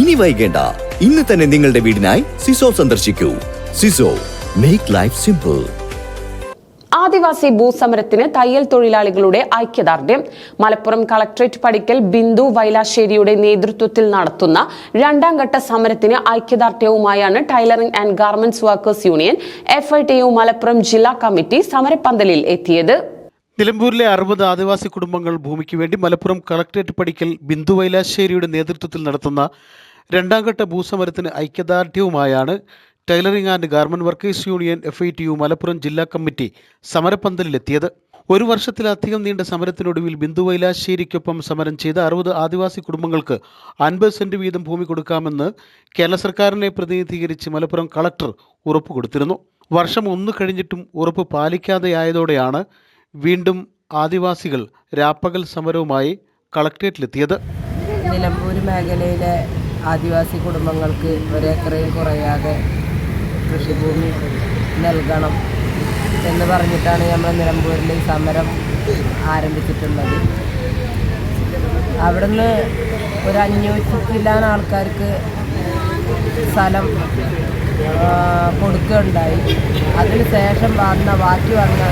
ഇനി വൈകേണ്ട. ഇന്ന് തന്നെ നിങ്ങളുടെ വീടിനായി സിസോ സന്ദർശിക്കൂ. സിസോ മേക്ക് ലൈഫ് സിമ്പിൾ ആദിവാസി ഭൂസമരത്തിന് തയ്യൽ തൊഴിലാളികളുടെ ഐക്യദാർഢ്യം. മലപ്പുറം കളക്ടറേറ്റ് പടിക്കൽ ബിന്ദു വൈലാശ്ശേരിയുടെ നേതൃത്വത്തിൽ നടത്തുന്ന രണ്ടാം ഘട്ട സമരത്തിന് ഐക്യദാർഢ്യവുമായാണ് tailoring and garments workers union F I T U Malappuram ജില്ലാ കമ്മിറ്റി സമരപ്പന്തലിൽ എത്തിയത്. നിലമ്പൂരിലെ അറുപത് ആദിവാസി കുടുംബങ്ങൾ ഭൂമിക്ക് വേണ്ടി മലപ്പുറം കളക്ടറേറ്റ് പടിക്കൽ ബിന്ദു വൈലാശ്ശേരിയുടെ നേതൃത്വത്തിൽ നടത്തുന്ന രണ്ടാം ഘട്ട ഭൂസമരത്തിന് ഐക്യദാർഢ്യവുമായാണ് tailoring and garment workers union F I T U Malappuram ജില്ലാ കമ്മിറ്റി സമരപ്പന്തലിലെത്തിയത്. ഒരു വർഷത്തിലധികം നീണ്ട സമരത്തിനൊടുവിൽ ബിന്ദു വൈലാശ്ശേരിക്കൊപ്പം സമരം ചെയ്ത അറുപത് ആദിവാസി കുടുംബങ്ങൾക്ക് അൻപത് സെന്റ് വീതം ഭൂമി കൊടുക്കാമെന്ന് കേരള സർക്കാരിനെ പ്രതിനിധീകരിച്ച് മലപ്പുറം കളക്ടർ ഉറപ്പ് കൊടുത്തിരുന്നു വർഷം ഒന്ന് കഴിഞ്ഞിട്ടും ഉറപ്പ് പാലിക്കാതെയായതോടെയാണ് വീണ്ടും ആദിവാസികൾ രാപ്പകൽ സമരവുമായി കളക്ടറേറ്റിലെത്തിയത് നിലമ്പൂർ മേഖലയിലെ ആദിവാസി കുടുംബങ്ങൾക്ക് ഒരേക്കറയും കുറയാതെ കൃഷിഭൂമി നൽകണം എന്ന് പറഞ്ഞിട്ടാണ് നമ്മൾ നിലമ്പൂരിൽ സമരം ആരംഭിച്ചിട്ടുള്ളത്. അവിടുന്ന് ഒരു അഞ്ഞൂറ്റി ചില്ലാൻ ആൾക്കാർക്ക് സ്ഥലം കൊടുക്കുകയുണ്ടായി. അതിന് ശേഷം വന്ന ബാക്കി വന്ന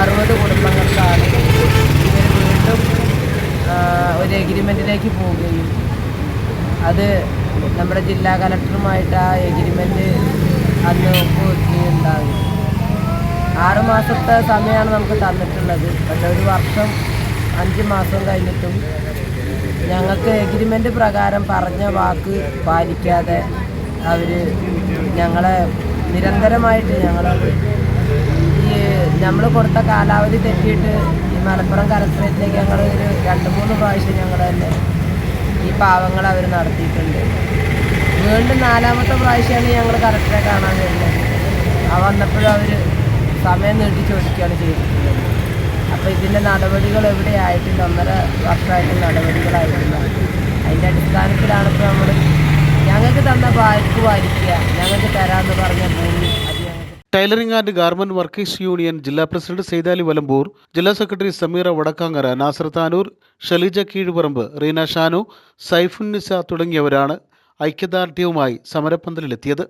അറുപത് കുടുംബങ്ങൾക്കാണ് ഇവർ വീണ്ടും ഒരു എഗ്രിമെന്റിലേക്ക് പോവുകയും അത് നമ്മുടെ ജില്ലാ കലക്ടറുമായിട്ട് ആ എഗ്രിമെന്റ് അന്ന് ഒപ്പുവെക്കുകയുണ്ടാകും ആറ് മാസത്തെ സമയമാണ് നമുക്ക് തന്നിട്ടുള്ളത്. പക്ഷേ ഒരു വർഷം അഞ്ച് മാസം കഴിഞ്ഞിട്ടും ഞങ്ങൾക്ക് എഗ്രിമെന്റ് പ്രകാരം പറഞ്ഞ വാക്ക് പാലിക്കാതെ അവർ ഞങ്ങളെ നിരന്തരമായിട്ട് ഞങ്ങൾ ഈ നമ്മൾ കൊടുത്ത കാലാവധി തെറ്റിയിട്ട് ഈ മലപ്പുറം കലക്ടറേറ്റിലേക്ക് ഞങ്ങൾ ഒരു രണ്ട് മൂന്ന് പ്രാവശ്യം ഞങ്ങൾ തന്നെ ഈ പാവങ്ങൾ അവർ നടത്തിയിട്ടുണ്ട്. വീണ്ടും നാലാമത്തെ പ്രാവശ്യമാണ് ഞങ്ങൾ കലക്ടറെ കാണാൻ വരുന്നത്. ആ വന്നപ്പോഴും അവർ സമയം നീട്ടി ചോദിക്കുകയാണ് ചെയ്തിട്ടുള്ളത്. അപ്പോൾ ഇതിന്റെ നടപടികൾ എവിടെ ആയിട്ടില്ല ഒന്നര വർഷമായിട്ട് നടപടികളായിട്ടില്ല അതിന്റെ അടിസ്ഥാനത്തിലാണ് ഇപ്പോൾ നമ്മൾ തന്ന tailoring and garment workers union ജില്ലാ പ്രസിഡന്റ് സെയ്താലി വലമ്പൂർ ജില്ലാ സെക്രട്ടറി സമീറ വടക്കാങ്ങര നാസർ താനൂർ ഷലീജ കീഴുപറമ്പ് റീന ഷാനു സൈഫുന്നിസ തുടങ്ങിയവരാണ് ഐക്യദാർഢ്യവുമായി സമരപ്പന്തലിലെത്തിയത്.